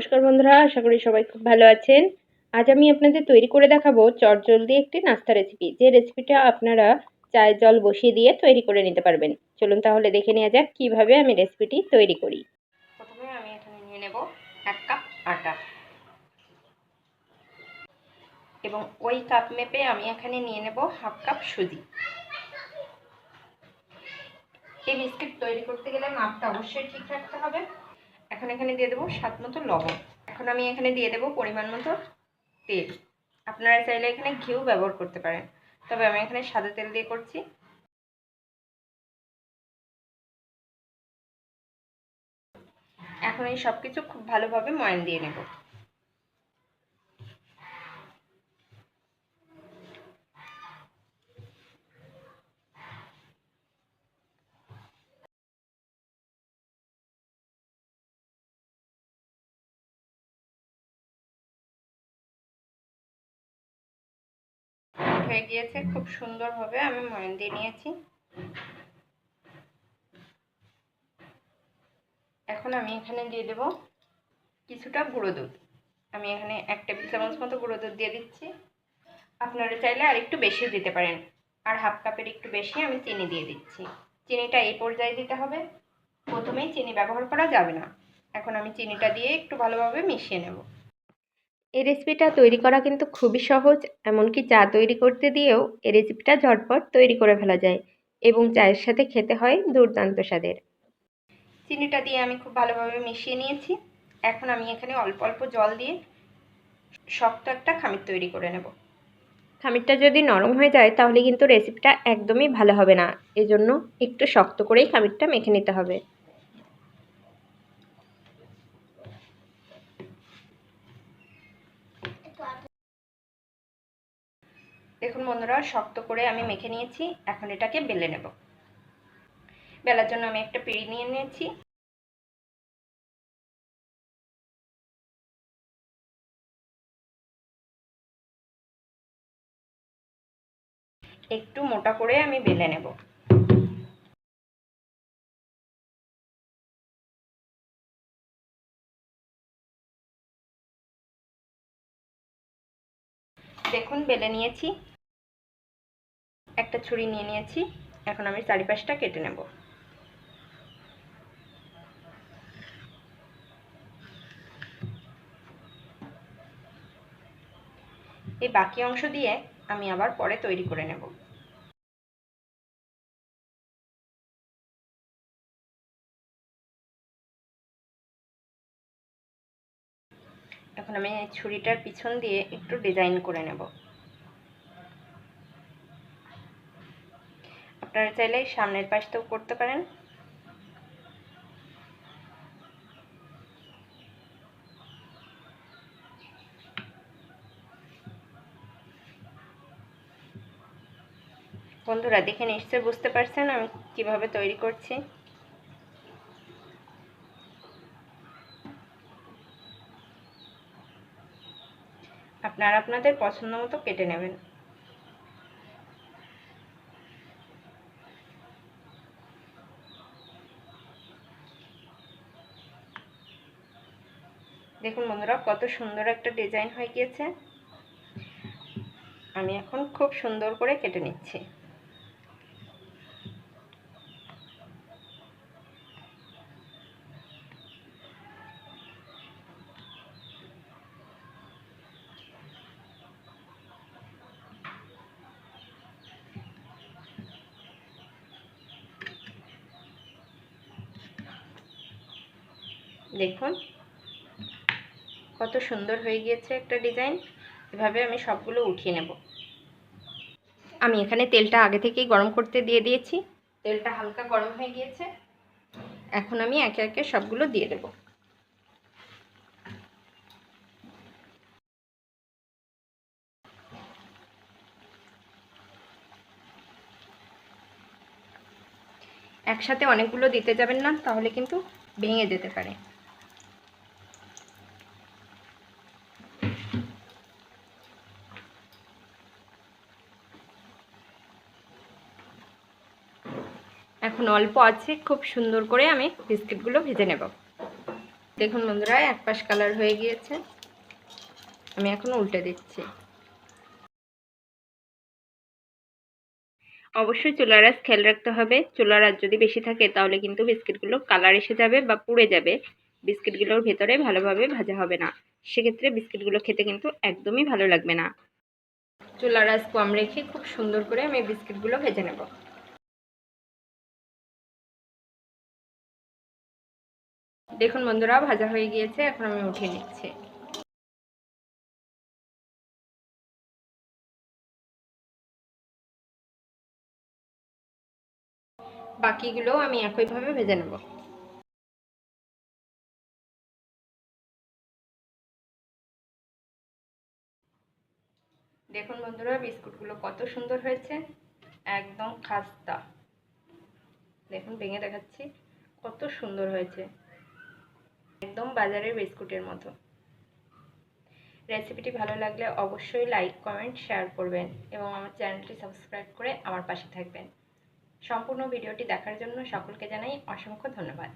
নমস্কার বন্ধুরা, আশা করি সবাই খুব ভালো আছেন। আজ আমি আপনাদের তৈরি করে দেখাবো চটজলদি একটি নাস্তা রেসিপি যে রেসিপিটা আপনারা চায়ের জল বসিয়ে দিয়ে তৈরি করে নিতে পারবেন। চলুন তাহলে দেখে নেওয়া যাক কীভাবে আমি রেসিপিটি তৈরি করি। প্রথমে আমি এখানে নিয়ে নেব এক কাপ আটা। এবং ওই কাপ মেপে আমি এখানে নিয়ে নেব হাফ কাপ সুজি। এই বিস্কিট তৈরি করতে গেলে মাপটা অবশ্যই ঠিক রাখতে হবে। এখন এখানে দিয়ে দেবো স্বাদ মতো লবণ। এখন আমি এখানে দিয়ে দেবো পরিমাণ মতো তেল। আপনারা চাইলে এখানে ঘিউ ব্যবহার করতে পারেন। তবে আমি এখানে সাদা তেল দিয়ে করছি। এখন এই সব কিছু খুব ভালোভাবে ময়ান দিয়ে নেব। হয়ে গিয়েছে, খুব সুন্দরভাবে আমি ময়ন দিয়ে নিয়েছি। এখন আমি এখানে দিয়ে দেব কিছুটা গুঁড়ো দুধ। আমি এখানে এক টেবিল চামচ মতো গুঁড়ো দুধ দিয়ে দিচ্ছি। আপনারা চাইলে আর একটু বেশি দিতে পারেন। আর হাফ কাপের একটু বেশি আমি চিনি দিয়ে দিচ্ছি। চিনিটা এই পর্যায়ে দিতে হবে। প্রথমেই চিনি ব্যবহার করা যাবে না। এখন আমি চিনিটা দিয়ে একটু ভালোভাবে মিশিয়ে নেব। এই রেসিপিটা তৈরি করা কিন্তু খুবই সহজ, এমনকি চা তৈরি করতে দিয়েও এই রেসিপিটা ঝটপট তৈরি করে ফেলা যায় এবং চায়ের সাথে খেতে হয় দুর্দান্ত স্বাদের। চিনিটা দিয়ে আমি খুব ভালোভাবে মিশিয়ে নিয়েছি। এখন আমি এখানে অল্প অল্প জল দিয়ে শক্ত একটা খামির তৈরি করে নেব। খামিরটা যদি নরম হয়ে যায় তাহলে কিন্তু রেসিপিটা একদমই ভালো হবে না। এজন্য একটু শক্ত করেই খামিরটা মেখে নিতে হবে। দেখুন বন্ধুরা, শক্ত করে আমি মেখে নিয়েছি। এখন এটাকে বেলে নেব। বেলার জন্য আমি একটা পিড়ি নিয়ে নিয়েছি। একটু মোটা করে আমি বেলে নেব। দেখুন, বেলে নিয়েছি। একটা ছুরি নিয়ে নিয়েছি। এখন আমি চারিপাশটা কেটে নেব। এই বাকি অংশ দিয়ে আমি আবার পরে তৈরি করে নেব। এখন আমি ছুরিটার পিছন দিয়ে একটু ডিজাইন করে নেব। আপনারা চাইলে সামনের পাশটাও করতে পারেন। বন্ধুরা, দেখে নিশ্চয়ই বুঝতে পারছেন আমি কীভাবে তৈরি করছি। আপনারা আপনাদের পছন্দ মতো কেটে নেবেন। দেখুন বন্ধুরা, কত সুন্দর একটা ডিজাইন হয়ে গিয়েছে। আমি এখন খুব সুন্দর করে কেটে নিচ্ছি। দেখুন কত সুন্দর হয়ে গিয়েছে একটা ডিজাইন, এভাবে আমি সবগুলো উঠিয়ে নেব। আমি এখানে তেলটা আগে থেকেই গরম করতে দিয়ে দিয়েছি। তেলটা হালকা গরম হয়ে গিয়েছে। এখন আমি একে একে সবগুলো দিয়ে দেব। একসাথে অনেকগুলো দিতে যাবেন না, তাহলে কিন্তু ভেঙে যেতে পারে। এখন অল্প আছে, খুব সুন্দর করে আমি বিস্কিটগুলো ভেজে নেব। দেখুন বন্ধুরা এক পাশ কালার হয়ে গিয়েছে। আমি এখন উল্টে দিচ্ছি। অবশ্যই চুলার আঁচ খেয়াল রাখতে হবে। চুলার আঁচ যদি বেশি থাকে, তাহলে কিন্তু বিস্কিটগুলো কালার এসে যাবে বা পুড়ে যাবে। বিস্কিটগুলোর ভেতরে ভালোভাবে ভাজা হবে না। সেক্ষেত্রে বিস্কিটগুলো খেতে কিন্তু একদমই ভালো লাগবে না। চুলার আঁচ কম রেখে খুব সুন্দর করে আমি বিস্কিটগুলো ভেজে নেব। দেখুন বন্ধুরা, ভাজা হয়ে গিয়েছে, এখন আমি উঠিয়ে নিচ্ছি। বাকিগুলো আমি একইভাবে ভেজে নেব। দেখুন বন্ধুরা, বিস্কুটগুলো কত সুন্দর হয়েছে, একদম খাস্তা। দেখুন, ভেঙে দেখাচ্ছি, কত সুন্দর হয়েছে। একদম বাজারের বিস্কুটের মতো। রেসিপিটি ভালো লাগলে অবশ্যই লাইক, কমেন্ট, শেয়ার করবেন এবং আমার চ্যানেলটি সাবস্ক্রাইব করে আমার পাশে থাকবেন। সম্পূর্ণ ভিডিওটি দেখার জন্য সকলকে জানাই অসংখ্য ধন্যবাদ।